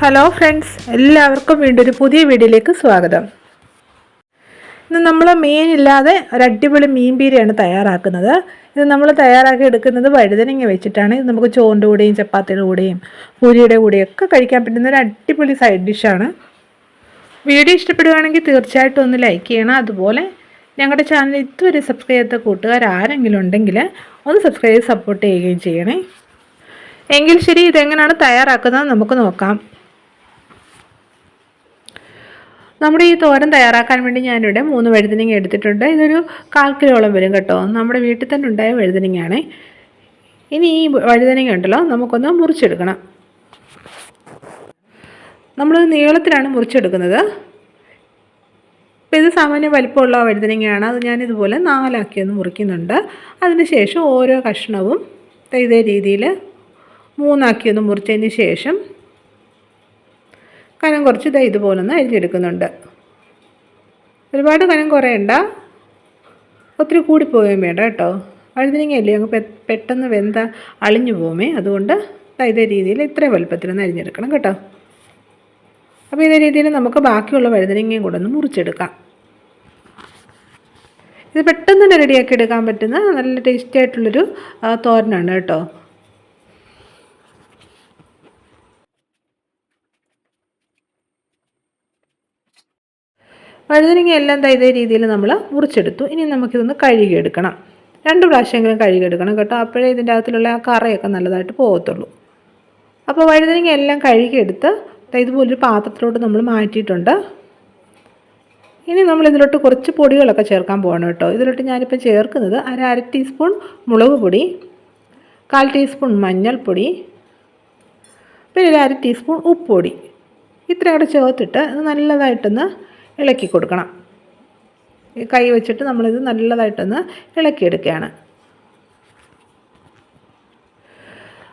Hello friends എല്ലാവർക്കും വീണ്ടും ഒരു പുതിയ വീഡിയോയിലേക്ക് സ്വാഗതം. ഇന്ന് നമ്മൾ മീൻ ഇല്ലാതെ ഒരു അടിപൊളി മീൻ പീരയാണ് തയ്യാറാക്കുന്നത്. ഇത് നമ്മൾ തയ്യാറാക്കി എടുക്കുന്നത് വഴുതനങ്ങ വെച്ചിട്ടാണ്. ഇത് നമുക്ക് ചോറിന്റെ കൂടെയും ചപ്പാത്തിയുടെ കൂടെയും പൂരിയുടെ ഒക്കെ കഴിക്കാൻ പറ്റുന്ന ഒരു അടിപൊളി സൈഡ് ഡിഷാണ് വീഡിയോ ഇഷ്ടപ്പെടുകയാണെങ്കിൽ തീർച്ചയായിട്ടും ഒന്ന് ലൈക്ക് ചെയ്യണം. അതുപോലെ ഞങ്ങളുടെ ചാനൽ ഇതുവരെ സബ്സ്ക്രൈബ് ചെയ്ത കൂട്ടുകാർ ആരെങ്കിലും ഉണ്ടെങ്കിൽ ഒന്ന് സബ്സ്ക്രൈബ് സപ്പോർട്ട് ചെയ്യുകയും ചെയ്യണേ. എങ്കിൽ ശരി ഇതെങ്ങനെയാണ് തയ്യാറാക്കുന്നത് നമുക്ക് നോക്കാം. നമ്മുടെ ഈ തോരൻ തയ്യാറാക്കാൻ വേണ്ടി ഞാനിവിടെ മൂന്ന് വഴുതനങ്ങ എടുത്തിട്ടുണ്ട്. ഇതൊരു കാൽ കിലോളം വരും കേട്ടോ. നമ്മുടെ വീട്ടിൽ തന്നെ ഉണ്ടായ വഴുതനങ്ങയാണേ. ഇനി ഈ വഴുതനങ്ങ ഉണ്ടല്ലോ നമുക്കൊന്ന് മുറിച്ചെടുക്കണം. നമ്മൾ നീളത്തിലാണ് മുറിച്ചെടുക്കുന്നത്. അപ്പോൾ ഇത് സാമാന്യ വലിപ്പമുള്ള വഴുതനങ്ങയാണ്. അത് ഞാനിതുപോലെ നാലാക്കി ഒന്ന് മുറിക്കുന്നുണ്ട്. അതിനുശേഷം ഓരോ കഷ്ണവും ഇതേ രീതിയിൽ മൂന്നാക്കി ഒന്ന് മുറിച്ചതിന് ശേഷം കനം കുറച്ച് ഇതാ ഇതുപോലെ ഒന്ന് അരിഞ്ഞെടുക്കുന്നുണ്ട് ഒരുപാട് കനം കുറയണ്ട. ഒത്തിരി കൂടിപ്പോവുകയും വേണ്ട കേട്ടോ. വഴുതിനങ്ങയല്ലേ അങ്ങ് പെട്ടെന്ന് വെന്ത അളിഞ്ഞു പോകുമേ അതുകൊണ്ട് ഇതേ രീതിയിൽ ഇത്രയും വലുപ്പത്തിലൊന്ന് അരിഞ്ഞെടുക്കണം കേട്ടോ. അപ്പോൾ ഇതേ രീതിയിൽ നമുക്ക് ബാക്കിയുള്ള വഴുതനങ്ങയും കൂടെ ഒന്ന് മുറിച്ചെടുക്കാം. ഇത് പെട്ടെന്ന് തന്നെ റെഡിയാക്കി എടുക്കാൻ പറ്റുന്ന നല്ല ടേസ്റ്റി ആയിട്ടുള്ളൊരു തോരനാണ് കേട്ടോ. വഴുതനങ്ങ എല്ലാം ഇതേ രീതിയിൽ നമ്മൾ മുറിച്ചെടുത്തു. ഇനി നമുക്കിതൊന്ന് കഴുകിയെടുക്കണം. രണ്ട് പ്രാവശ്യമെങ്കിലും കഴുകിയെടുക്കണം കേട്ടോ. അപ്പോഴേ ഇതിന്റെ അകത്തുള്ള ആ കറയൊക്കെ നല്ലതായിട്ട് പോകത്തുള്ളൂ. അപ്പോൾ വഴുതനങ്ങ എല്ലാം കഴുകിയെടുത്ത് ഇതുപോലൊരു പാത്രത്തിലോട്ട് നമ്മൾ മാറ്റിയിട്ടുണ്ട്. ഇനി നമ്മൾ ഇതിലോട്ട് കുറച്ച് പൊടികളൊക്കെ ചേർക്കാൻ പോകണം കേട്ടോ. ഇതിലോട്ട് ഞാനിപ്പോൾ ചേർക്കുന്നത് അര അര ടീസ്പൂൺ മുളക് പൊടി കാൽ ടീസ്പൂൺ മഞ്ഞൾപ്പൊടി പിന്നെ ഒരു അര ടീസ്പൂൺ ഉപ്പൊടി. ഇത്രയും കൂടെ ചേർത്തിട്ട് നല്ലതായിട്ടൊന്ന് ഇളക്കി കൊടുക്കണം. ഈ കൈ വെച്ചിട്ട് നമ്മളിത് നല്ലതായിട്ടൊന്ന് ഇളക്കിയെടുക്കുകയാണ്.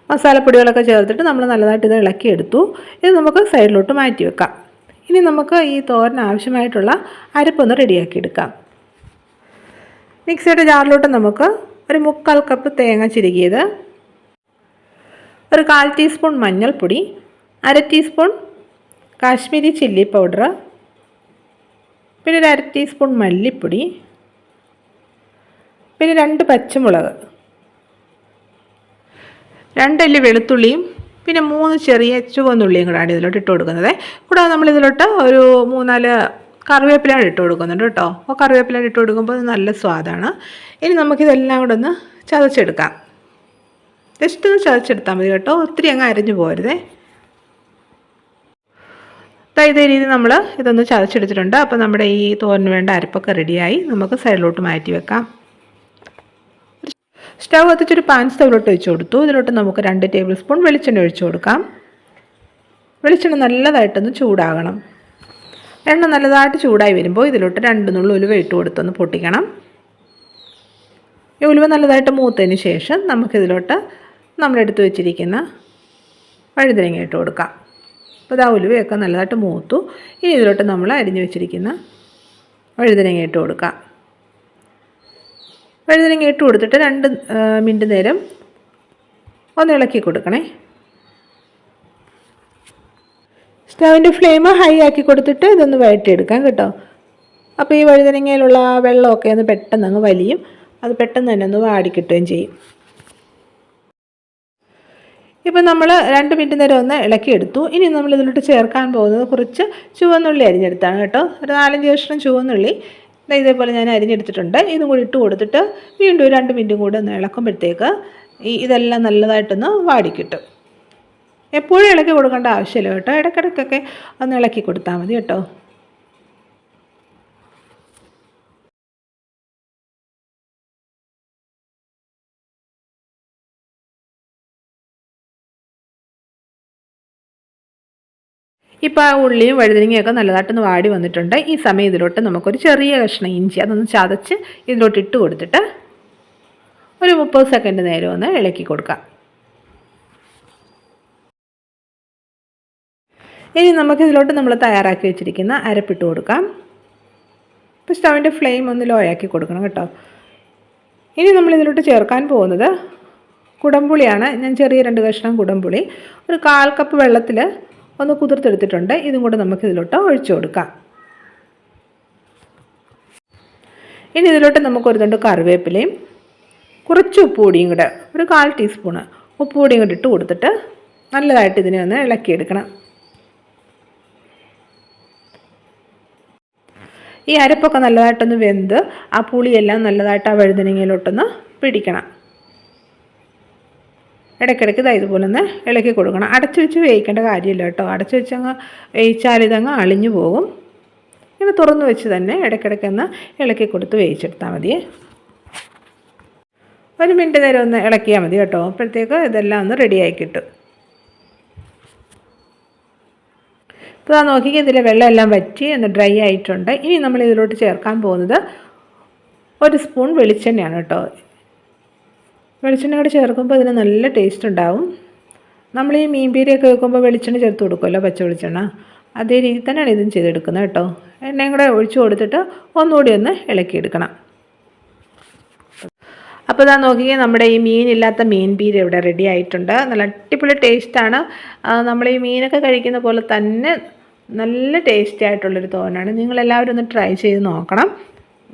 മസാലപ്പൊടികളൊക്കെ ചേർത്തിട്ട് നമ്മൾ നല്ലതായിട്ട് ഇത് ഇളക്കിയെടുത്തു. ഇത് നമുക്ക് സൈഡിലോട്ട് മാറ്റി വെക്കാം. ഇനി നമുക്ക് ഈ തോരന് ആവശ്യമായിട്ടുള്ള അരപ്പൊന്ന് റെഡിയാക്കി എടുക്കാം മിക്സിയുടെ ജാറിലോട്ട് നമുക്ക് ഒരു മുക്കാൽ കപ്പ് തേങ്ങ ചിരുകിയത് ഒരു കാൽ ടീസ്പൂൺ മഞ്ഞൾപ്പൊടി അര ടീസ്പൂൺ കാശ്മീരി ചില്ലി പൗഡർ പിന്നെ ഒരു അര ടീസ്പൂൺ മല്ലിപ്പൊടി. പിന്നെ രണ്ട് പച്ചമുളക്. രണ്ടല്ലി വെളുത്തുള്ളിയും പിന്നെ മൂന്ന് ചെറിയ ചുവന്നുള്ളിയും കൂടാണ് ഇതിലോട്ട് ഇട്ട് കൊടുക്കുന്നത്. കൂടാതെ നമ്മൾ ഇതിലോട്ട് ഒരു മൂന്നാൽ കറിവേപ്പിലാണ് ഇട്ട് കൊടുക്കുന്നുണ്ട് കേട്ടോ. അപ്പോൾ കറിവേപ്പിലാണ് ഇട്ട് കൊടുക്കുമ്പോൾ നല്ല സ്വാദാണ്. ഇനി നമുക്കിതെല്ലാം കൂടെ ഒന്ന് ചതച്ചെടുക്കാം. ജസ്റ്റ് ഒന്ന് ചതച്ചെടുത്താൽ മതി കേട്ടോ. ഒത്തിരി അങ്ങ് അരിഞ്ഞു പോരുതേ ഇതേ രീതി നമ്മൾ ഇതൊന്ന് ചതച്ചെടുത്തിട്ടുണ്ട്. അപ്പോൾ നമ്മുടെ ഈ തോരന് വേണ്ട അരപ്പൊക്കെ റെഡിയായി. നമുക്ക് സൈഡിലോട്ട് മാറ്റി വെക്കാം. സ്റ്റവ് കത്തിച്ചൊരു പാൻ സ്റ്റവിലോട്ട് ഒഴിച്ചു കൊടുത്തു. ഇതിലോട്ട് നമുക്ക് രണ്ട് ടേബിൾ സ്പൂൺ വെളിച്ചെണ്ണ ഒഴിച്ചു കൊടുക്കാം. വെളിച്ചെണ്ണ നല്ലതായിട്ടൊന്ന് ചൂടാകണം. എണ്ണ നല്ലതായിട്ട് ചൂടായി വരുമ്പോൾ ഇതിലോട്ട് രണ്ട് നുള്ളു ഉലുവ ഇട്ട് കൊടുത്തൊന്ന് പൊട്ടിക്കണം. ഈ ഉലുവ നല്ലതായിട്ട് മൂത്തതിന് ശേഷം നമുക്കിതിലോട്ട് നമ്മളെടുത്ത് വെച്ചിരിക്കുന്ന വഴുതനങ്ങ ഇട്ട് കൊടുക്കാം. അപ്പോൾ ഇതാ ഉലുവയൊക്കെ നല്ലതായിട്ട് മൂത്തു. ഇനി ഇതിലോട്ട് നമ്മൾ അരിഞ്ഞു വെച്ചിരിക്കുന്ന വഴുതനങ്ങ ഇട്ട് കൊടുക്കാം. വഴുതനങ്ങ ഇട്ട് കൊടുത്തിട്ട് രണ്ട് മിനിറ്റ് നേരം ഒന്ന് ഇളക്കി കൊടുക്കണേ. സ്റ്റവിന്റെ ഫ്ലെയിം ഹൈ ആക്കി കൊടുത്തിട്ട് ഇതൊന്ന് വഴറ്റിയെടുക്കാം കേട്ടോ. അപ്പോൾ ഈ വഴുതനങ്ങയിലുള്ള വെള്ളമൊക്കെ ഒന്ന് പെട്ടെന്ന് അങ്ങ് വലിയും. അത് പെട്ടെന്ന് തന്നെ ഒന്ന് വാടിക്കിട്ടുകയും ചെയ്യും. ഇപ്പം നമ്മൾ രണ്ട് മിനിറ്റ് നേരം ഒന്ന് ഇളക്കിയെടുത്തു ഇനി നമ്മൾ ഇതിലോട്ട് ചേർക്കാൻ പോകുന്നത് കുറച്ച് ചുവന്നുള്ളി അരിഞ്ഞെടുത്താണ് കേട്ടോ. ഒരു നാലഞ്ച് കഷ്ണം ചുവന്നുള്ളി. ഇതേപോലെ ഞാൻ അരിഞ്ഞെടുത്തിട്ടുണ്ട്. ഇതും കൂടി ഇട്ട് കൊടുത്തിട്ട് വീണ്ടും രണ്ട് മിനിറ്റും കൂടി ഒന്ന് ഇളക്കുമ്പോഴത്തേക്ക് ഈ ഇതെല്ലാം നല്ലതായിട്ടൊന്ന് വാടിക്കിട്ടും. എപ്പോഴും ഇളക്കി കൊടുക്കേണ്ട ആവശ്യമില്ല കേട്ടോ. ഇടയ്ക്കിടയ്ക്കൊക്കെ ഒന്ന് ഇളക്കി കൊടുത്താൽ മതി കേട്ടോ. ഇപ്പോൾ ആ ഉള്ളിയും വഴുതനങ്ങയൊക്കെ നല്ലതായിട്ടൊന്ന് വാടി വന്നിട്ടുണ്ട്. ഈ സമയം ഇതിലോട്ട് നമുക്കൊരു ചെറിയ കഷ്ണം ഇഞ്ചി അതൊന്ന് ചതച്ച് ഇതിലോട്ട് ഇട്ട് കൊടുത്തിട്ട് ഒരു മുപ്പത് സെക്കൻഡ് നേരം ഒന്ന് ഇളക്കി കൊടുക്കാം. ഇനി നമുക്കിതിലോട്ട് നമ്മൾ തയ്യാറാക്കി വെച്ചിരിക്കുന്ന അരപ്പിട്ട് കൊടുക്കാം. ഇപ്പോൾ സ്റ്റവിന്റെ ഫ്ലെയിം ഒന്ന് ലോ ആക്കി കൊടുക്കണം കേട്ടോ. ഇനി നമ്മൾ ഇതിലോട്ട് ചേർക്കാൻ പോകുന്നത് കുടംപുളിയാണ്. ഞാൻ ചെറിയ രണ്ട് കഷ്ണം കുടംപുളി. ഒരു കാൽ കപ്പ് വെള്ളത്തിൽ ഒന്ന് കുതിർത്തെടുത്തിട്ടുണ്ട്. ഇതും കൂടെ നമുക്ക് ഇതിലോട്ട് ഒഴിച്ചു കൊടുക്കാം. ഇനി ഇതിലോട്ട് നമുക്ക് ഒരു തണ്ട് കറിവേപ്പിലയും കുറച്ച് ഉപ്പുപൊടിയും കൂടെ ഒരു കാൽ ടീസ്പൂണ് ഉപ്പുപൊടിയും കൂടെ ഇട്ട് കൊടുത്തിട്ട് നല്ലതായിട്ട് ഇതിനെ ഒന്ന് ഇളക്കിയെടുക്കണം. ഈ അരപ്പൊക്കെ നല്ലതായിട്ടൊന്ന് വെന്ത് ആ പുളിയെല്ലാം നല്ലതായിട്ട് ആ വഴുതനങ്ങയിലോട്ടൊന്ന് പിടിക്കണം. ഇടയ്ക്കിടയ്ക്ക് ഇതാ ഇതുപോലെ ഒന്ന് ഇളക്കി കൊടുക്കണം. അടച്ചു വെച്ച് വേവിക്കേണ്ട കാര്യമില്ല കേട്ടോ. അടച്ചു വെച്ചങ്ങ് വേവിച്ചാൽ ഇതങ്ങ് അളിഞ്ഞു പോകും. ഇങ്ങനെ തുറന്നു വെച്ച് തന്നെ ഇടയ്ക്കിടയ്ക്ക് ഒന്ന് ഇളക്കി കൊടുത്ത് വേവിച്ചെടുത്താൽ മതിയേ ഒരു മിനിറ്റ് നേരം ഒന്ന് ഇളക്കിയാൽ മതി കേട്ടോ. അപ്പോഴത്തേക്ക് ഇതെല്ലാം ഒന്ന് റെഡിയായി കിട്ടും. ഇപ്പോൾ ആ നോക്കിക്കുക ഇതിലെ വെള്ളമെല്ലാം വറ്റി ഒന്ന് ഡ്രൈ ആയിട്ടുണ്ട്. ഇനി നമ്മൾ ഇതിലോട്ട് ചേർക്കാൻ പോകുന്നത് ഒരു സ്പൂൺ വെളിച്ചെണ്ണയാണ് കേട്ടോ. വെളിച്ചെണ്ണ കൂടെ ചേർക്കുമ്പോൾ ഇതിന് നല്ല ടേസ്റ്റ് ഉണ്ടാവും. നമ്മൾ ഈ മീൻ പീരിയൊക്കെ വെക്കുമ്പോൾ വെളിച്ചെണ്ണ ചേർത്ത് കൊടുക്കുമല്ലോ പച്ച വെളിച്ചെണ്ണ? അതേ രീതി തന്നെയാണ് ഇതും ചെയ്തെടുക്കുന്നത് കേട്ടോ. എണ്ണയും കൂടെ ഒഴിച്ചു കൊടുത്തിട്ട് ഒന്നുകൂടി ഒന്ന് ഇളക്കിയെടുക്കണം. അപ്പോൾ ഇതാ നോക്കിയാൽ നമ്മുടെ ഈ മീനില്ലാത്ത മീൻ പീര് ഇവിടെ റെഡി ആയിട്ടുണ്ട്. നല്ല അടിപൊളി ടേസ്റ്റാണ് നമ്മൾ ഈ മീനൊക്കെ കഴിക്കുന്ന പോലെ തന്നെ നല്ല ടേസ്റ്റി ആയിട്ടുള്ളൊരു തോന്നാണ്. നിങ്ങളെല്ലാവരും ഒന്ന് ട്രൈ ചെയ്ത് നോക്കണം.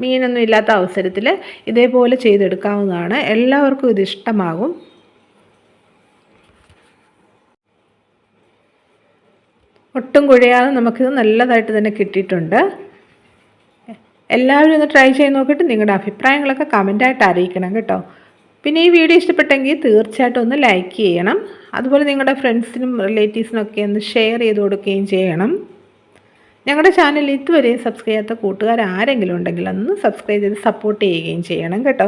മീനൊന്നും ഇല്ലാത്ത അവസരത്തിൽ ഇതേപോലെ ചെയ്തെടുക്കാവുന്നതാണ്. എല്ലാവർക്കും ഇത് ഇഷ്ടമാകും. ഒട്ടും കുഴയാതെ നമുക്കിത് നല്ലതായിട്ട് തന്നെ കിട്ടിയിട്ടുണ്ട്. എല്ലാവരും ഒന്ന് ട്രൈ ചെയ്ത് നോക്കിയിട്ട് നിങ്ങളുടെ അഭിപ്രായങ്ങളൊക്കെ കമന്റായിട്ട് അറിയിക്കണം കേട്ടോ. പിന്നെ ഈ വീഡിയോ ഇഷ്ടപ്പെട്ടെങ്കിൽ തീർച്ചയായിട്ടും ഒന്ന് ലൈക്ക് ചെയ്യണം. അതുപോലെ നിങ്ങളുടെ ഫ്രണ്ട്സിനും റിലേറ്റീവ്സിനൊക്കെ ഒന്ന് ഷെയർ ചെയ്ത് കൊടുക്കുകയും ചെയ്യണം. ഞങ്ങളുടെ ചാനൽ ഇതുവരെയും സബ്സ്ക്രൈബ് ചെയ്യാത്ത കൂട്ടുകാർ ആരെങ്കിലും ഉണ്ടെങ്കിൽ ഒന്ന് സബ്സ്ക്രൈബ് ചെയ്ത് സപ്പോർട്ട് ചെയ്യുകയും ചെയ്യണം കേട്ടോ.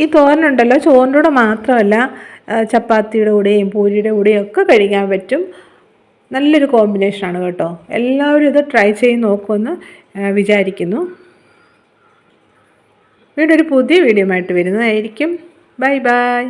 ഈ തോരനുണ്ടല്ലോ ചോറിന്റെ കൂടെ മാത്രമല്ല ചപ്പാത്തിയുടെ കൂടെയും പൂരിയുടെ കൂടെയും ഒക്കെ കഴിക്കാൻ പറ്റും. നല്ലൊരു കോമ്പിനേഷനാണ് കേട്ടോ. എല്ലാവരും ഇത് ട്രൈ ചെയ്ത് നോക്കുമെന്ന് വിചാരിക്കുന്നു. വീണ്ടും ഒരു പുതിയ വീഡിയോ ആയിട്ട് വരുന്നതായിരിക്കും. Bye bye